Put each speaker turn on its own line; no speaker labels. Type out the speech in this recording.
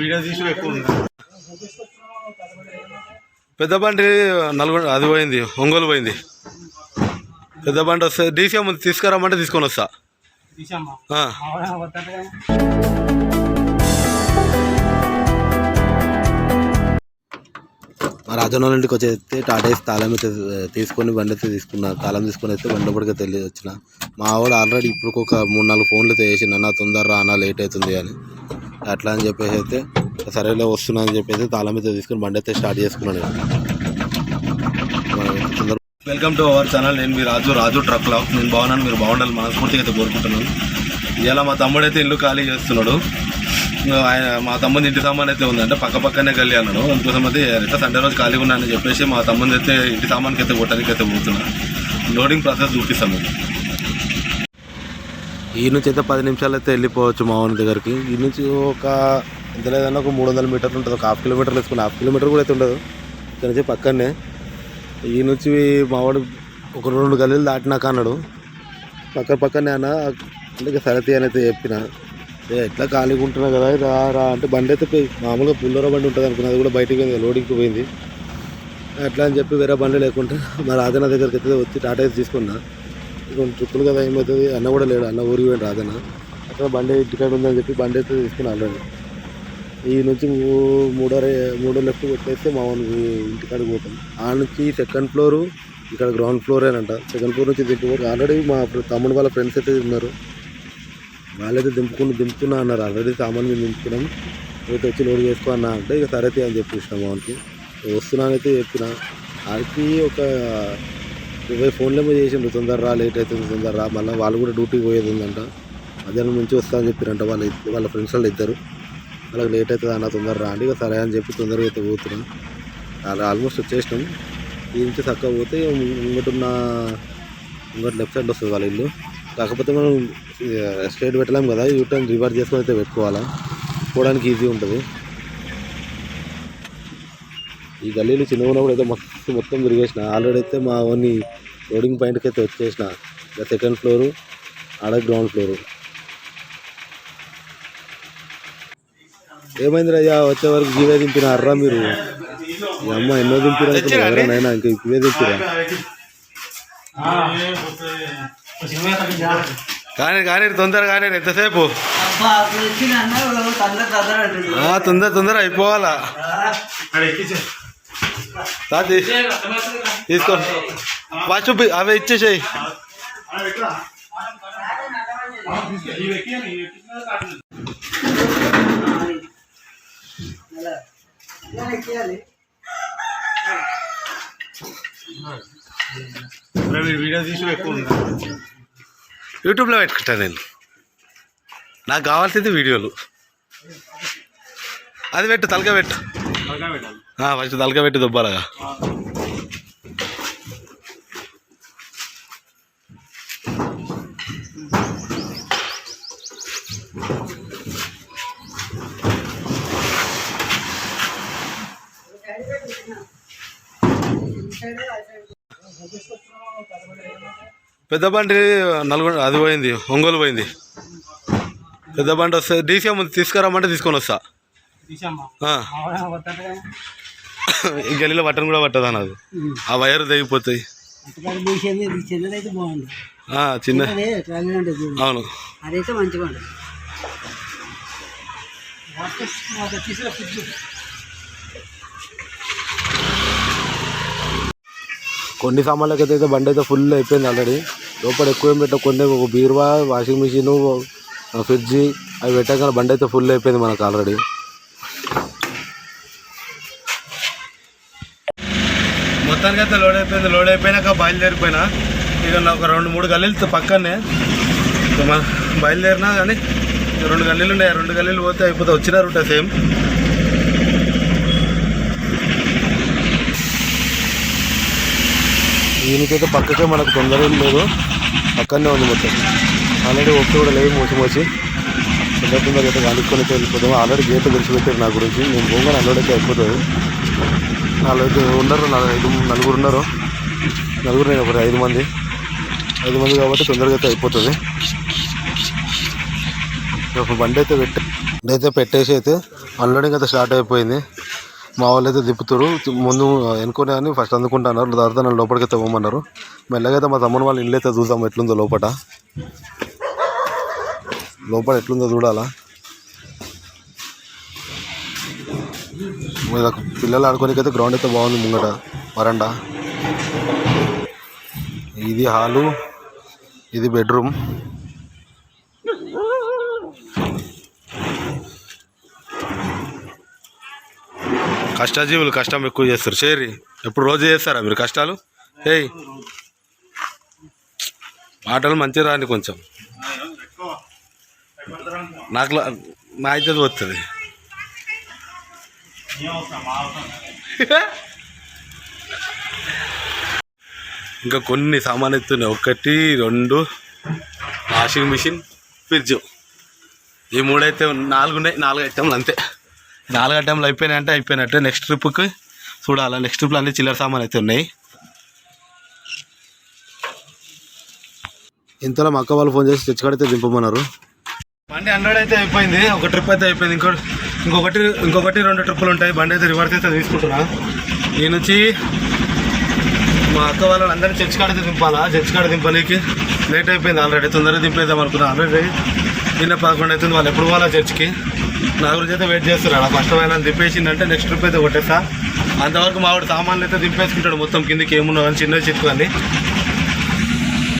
Video తీసి ఎక్కువ పెద్ద బండి నల్గొండ అది పోయింది ఒంగోలు పోయింది. పెద్ద బండి వస్తే డీసీఎం తీసుకురామంటే తీసుకొని వస్తా. రాజన్న వాళ్ళ ఇంటికి వచ్చేస్తే టాటేసి తాళం అయితే తీసుకొని బండి అయితే తీసుకున్నా. తాళం తీసుకొని అయితే బండి లోపలికి తెలియ వచ్చిన. మా ఆవిడ ఆల్రెడీ ఇప్పుడు ఒక మూడు నాలుగు ఫోన్లు అయితే వేసిన నా తొందర రానా లేట్ అవుతుంది అని. అట్లా అని చెప్పేసి అయితే సరేలే వస్తున్నా అని చెప్పేసి తాళం అయితే తీసుకుని బండి అయితే స్టార్ట్ చేసుకున్నాను వెల్కమ్ టు అవర్ ఛానల్. నేను మీ రాజు రాజు ట్రక్ లాక్ నేను బాగున్నాను. మీరు బాగుండాలి మనస్ఫూర్తిగా అయితే కోరుకుంటున్నాను. ఇలా మా తమ్ముడైతే ఇల్లు ఖాళీ చేస్తున్నాడు. ఆయన మా తమ్ముని ఇంటి సామాన్ అయితే ఉందంటే పక్క పక్కనే గల్లి అన్నాడు అందుకోసం అయితే ఎట్లా సండే రోజు ఖాళీగా ఉన్నానని చెప్పేసి మా తమ్ముని అయితే ఇంటి సామాన్కి అయితే కొట్టడానికి అయితే పోతున్నా. లోడింగ్ ప్రాసెస్ చూపిస్తాను ఈ నుంచి అయితే పది నిమిషాలు అయితే వెళ్ళిపోవచ్చు మా ఊరి దగ్గరికి. ఈ నుంచి ఒక ఎంత లేదన్నా ఒక మూడు వందల మీటర్లు ఉంటుంది. ఒక హాఫ్ కిలోమీటర్ వేసుకుని హాఫ్ కిలోమీటర్ కూడా అయితే ఉండదు. ఇక్కడ నుంచి పక్కనే. ఈ నుంచి మా వాడు ఒక రెండు గల్లీలు దాటినాక అన్నాడు. పక్క పక్కనే అన్న అందుకే సరతి అని అయితే చెప్పిన. ఎట్లా ఖాళీగా ఉంటున్నా కదా రా రా అంటే బండి అయితే పోయి మామూలుగా పుల్లర బండి ఉంటుంది అనుకున్నా అది కూడా బయటికి పోయింది లోడింగ్కి పోయింది. అట్లా అని చెప్పి వేరే బండి లేకుంటే మా రాజన్న దగ్గరికి అయితే వచ్చి టాటా ఏసి తీసుకున్నా. కొన్ని ట్రిప్పులు కదా ఏమవుతుంది అన్న కూడా లేడు అన్న ఊరికి పోయింది రాజన్న అక్కడ బండి ఇంటికాడ ఉందని చెప్పి బండి అయితే తీసుకుని ఆల్రెడీ. ఈ నుంచి మూడో మూడో లెఫ్ట్ కొట్టేస్తే మా వాళ్ళకి ఇంటికాడికి పోతాం. ఆ నుంచి సెకండ్ ఫ్లోరు ఇక్కడ గ్రౌండ్ ఫ్లోరేనంట. సెకండ్ ఫ్లోర్ నుంచి దింపుకోరు ఆల్రెడీ మా తమ్ముడు వాళ్ళ ఫ్రెండ్స్ అయితే ఉన్నారు. వాళ్ళైతే దింపుకుని దింపుతున్నా అన్నారు. ఆల్రెడీ సామాన్ మేము దింపుకున్నాం అయితే వచ్చి లోడ్ చేసుకో అన్నా అంటే ఇక సరే అని చెప్పేసిన మా వానికి వస్తున్నానైతే చెప్పిన. ఆడికి ఒక ఇరవై ఫోన్లేమో చేసిండ్రు. తొందరరా లేట్ అవుతుంది తొందరరా. మళ్ళీ వాళ్ళు కూడా డ్యూటీకి పోయేది ఉందంట. మధ్యాహ్నం నుంచి వస్తా అని చెప్పారంట వాళ్ళ వాళ్ళ ఫ్రెండ్స్ వాళ్ళు ఇద్దరు. వాళ్ళకి లేట్ అవుతుంది అన్న తొందరరా అంటే ఇక సరే అని చెప్పి తొందరగా అయితే పోతున్నాం. అలా ఆల్మోస్ట్ వచ్చేసినాం. ఈ నుంచి చక్కగా పోతే ముంగటున్న ముంగట లెఫ్ట్ సైడ్ వస్తుంది వాళ్ళ ఇల్లు. కాకపోతే మనం స్ట్రైట్ పెట్టలేం కదా యూ టర్న్ రివర్స్ చేసుకొని అయితే పెట్టుకోవాలా? పోవడానికి ఈజీ ఉంటుంది. ఈ గల్లీలు చిన్నగా ఉన్నప్పుడు అయితే మొత్తం మొత్తం తిరిగేసిన. ఆల్రెడీ అయితే మా ఓన్ని లోడింగ్ పాయింట్కి అయితే వచ్చేసిన. ఇక సెకండ్ ఫ్లోరు ఆడ గ్రౌండ్ ఫ్లోరు ఏమైంది రయ్యా? వచ్చే వరకు ఇవే దింపిన? అర్రా మీరు. అమ్మ ఎన్నో దింపిన? ఎవరైనా ఇంకా ఇవే దింపిరా? కానీ కానీ తొందర కానీ ఎంతసేపు? తొందర తొందర అయిపోవాలా? తీసుకో. బి- అవి ఇచ్చేసేయి. వీడియో తీసి యూట్యూబ్లో పెట్టుకుంటా నేను. నాకు కావాల్సింది వీడియోలు. అది పెట్టు తలక పెట్టు. ఫస్ట్ తలక పెట్టి దుబ్బాలగా. పెద్ద బండి నల్గొండ అది పోయింది ఒంగోలు పోయింది. పెద్ద బండి వస్తే డీసీఎం తీసుకురామంటే తీసుకొని వస్తా. ఆ. ఈ గల్లీలో బట్టన్ కూడా పట్టదు అన్నది. ఆ వైర్ తెగిపోతాయి. చిన్న. అవును.
అదైతే
కొన్ని సామాన్లకి అయితే బండి అయితే ఫుల్ అయిపోయింది ఆల్రెడీ లోపల ఎక్కువ ఏం పెట్ట ఒక బీరువా వాషింగ్ మిషన్ ఫ్రిడ్జ్ అవి పెట్టాక బండి అయితే ఫుల్ అయిపోయింది మనకు ఆల్రెడీ మొత్తానికి అయితే లోడ్ అయిపోయింది లోడ్ అయిపోయినాక బయలుదేరిపోయినా. ఇక ఒక రెండు మూడు గల్లీలు పక్కనే. బయలుదేరినా కానీ రెండు గల్లీలు ఉన్నాయి ఆ రెండు గల్లీలు పోతే అయిపోతే వచ్చిన రూటే సేమ్. దీనికైతే పక్కకే మనకు తొందర ఏం లేదు. పక్కనే ఉంది మొత్తం. ఆల్రెడీ ఒక్క కూడా లేదు మోసి మోసి. తొందర తొందరగా అయితే కనుక్కొని వెళ్ళిపోతాము ఆల్రెడీ గేట్ తెలిసిపెట్టారు నా గురించి. నేను పోగా అల్లుడైతే అయిపోతుంది. నాలుగు ఉన్నారు నాలుగు ఐదు నలుగురు ఉన్నారు. నలుగురు నేను ఒకటి ఐదు మంది. ఐదు మంది కాబట్టి తొందరగా అయితే అయిపోతుంది. ఒక బండి అయితే పెట్టి బండి అయితే పెట్టేసి అయితే అన్లోడింగ్ అయితే స్టార్ట్ అయిపోయింది. మా వాళ్ళు అయితే తిప్పుతారు. ముందు ఎన్నుకునే కానీ ఫస్ట్ అందుకుంటున్నారు. తర్వాత నన్ను లోపలికి అయితే పోమన్నారు. మెల్లగైతే అయితే మా తమ్ముని వాళ్ళ ఇల్లు అయితే చూద్దాం ఎట్లుందో లోపల లోపల ఎట్లుందో చూడాలా. పిల్లలు ఆడుకోనికైతే అయితే గ్రౌండ్ అయితే బాగుంది ముంగట వరండా. ఇది హాలు ఇది బెడ్రూమ్ కష్టజీవులు కష్టం ఎక్కువ చేస్తారు. చేరి ఎప్పుడు రోజు చేస్తారా మీరు కష్టాలు? ఏయ్. మాటలు మంచిగా రాని కొంచెం. నాకు లా- నా అయితే వస్తుంది ఇంకా కొన్ని సామాన్ ఎత్తున్నాయి ఒకటి రెండు వాషింగ్ మిషన్ ఫ్రిడ్జ్. ఈ మూడైతే నాలుగు ఉన్నాయి నాలుగు ఐటెంలు అంతే. నాలుగు ఐటెంలు అయిపోయినాయంటే అయిపోయినట్టే. నెక్స్ట్ ట్రిప్కి చూడాలా. నెక్స్ట్ ట్రిప్లో అన్ని చిల్లర సామాన్ అయితే ఉన్నాయి. ఇంతలో మా అక్క వాళ్ళు ఫోన్ చేసి తెచ్చుకాడైతే దింపమన్నారు. బండి హండ్రెడ్ అయితే అయిపోయింది. ఒక ట్రిప్ అయితే అయిపోయింది. ఇంకో ఇంకొకటి ఇంకొకటి రెండు ట్రిప్పులు ఉంటాయి. బండి అయితే రివర్స్ అయితే తీసుకుంటున్నా. ఈ నుంచి మా అక్క వాళ్ళని అందరినీ చర్చ్ కాడ దింపాలా? చర్చ్ కాడ దింపనీకి లేట్ అయిపోయింది ఆల్రెడీ తొందరగా దింపేద్దాం అనుకున్నా. ఆల్రెడీ నిన్న పదకొండు అవుతుంది. వాళ్ళు ఎప్పుడు పోవాలా చర్చ్కి? నా గురించి అయితే వెయిట్ చేస్తున్నాడు అలా ఫస్ట్ ఆయన దింపేసిందంటే నెక్స్ట్ ట్రిప్ అయితే కొట్టేస్తా. అంతవరకు మా సామాన్లు అయితే దింపేసుకుంటాడు మొత్తం కిందకి ఏమున్నా కానీ చిన్న చిక్కు